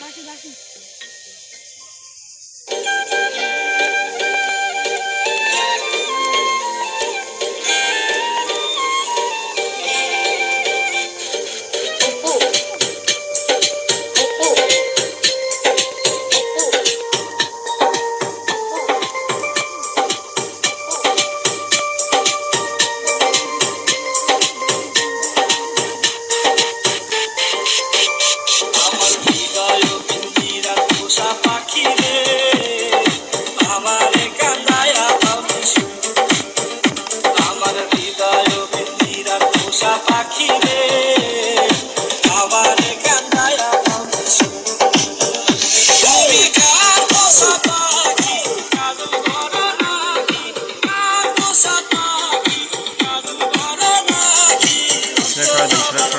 Baixo, baixo. Let's go.